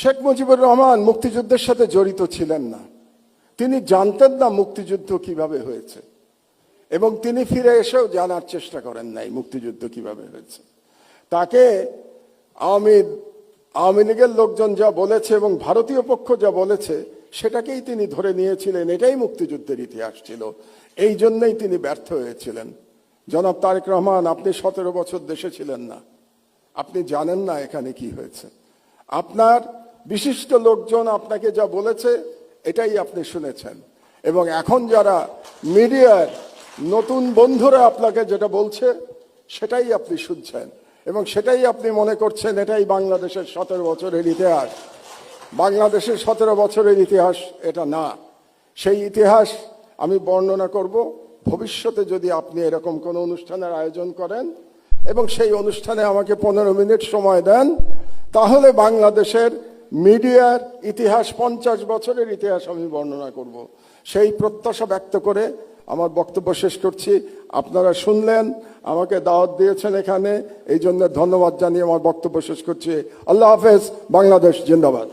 শেখ মুজিবুর রহমান মুক্তিযুদ্ধের সাথে জড়িত ছিলেন না। তিনি জানতেন না মুক্তিযুদ্ধ কীভাবে হয়েছে। এবং তিনি ফিরে এসেও জানার চেষ্টা করেন নাই মুক্তিযুদ্ধ কীভাবে হয়েছে। তাকে আওয়ামী আওয়ামী লীগের লোকজন যা বলেছে এবং ভারতীয় পক্ষ যা বলেছে, সেটাকেই তিনি ধরে নিয়েছিলেন। এটাই মুক্তিযুদ্ধের ইতিহাস ছিল। এই জন্যই তিনি ব্যর্থ হয়েছিলেন। জনাব তারেক রহমান, আপনি সতেরো বছর দেশে ছিলেন না। আপনি জানেন না এখানে কি হয়েছে। আপনার বিশিষ্ট লোকজন আপনাকে যা বলেছে, এটাই আপনি শুনেছেন। এবং এখন যারা মিডিয়ার নতুন বন্ধুরা আপনাকে যেটা বলছে, সেটাই আপনি শুনছেন। এবং সেটাই আপনি মনে করছেন, এটাই বাংলাদেশের সতেরো বছরের ইতিহাস। বাংলাদেশের সতেরো বছরের ইতিহাস এটা না। সেই ইতিহাস আমি বর্ণনা করব, ভবিষ্যতে যদি আপনি এরকম কোনো অনুষ্ঠানের আয়োজন করেন এবং সেই অনুষ্ঠানে আমাকে পনেরো মিনিট সময় দেন, তাহলে বাংলাদেশের মিডিয়ার ইতিহাস, পঞ্চাশ বছরের ইতিহাস আমি বর্ণনা করব। সেই প্রত্যাশা ব্যক্ত করে আমার বক্তব্য শেষ করছি। আপনারা শুনলেন, আমাকে দাওয়াত দিয়েছেন এখানে, এই জন্য ধন্যবাদ জানিয়ে আমার বক্তব্য শেষ করছি। আল্লাহ হাফেজ, বাংলাদেশ, জিন্দাবাদ।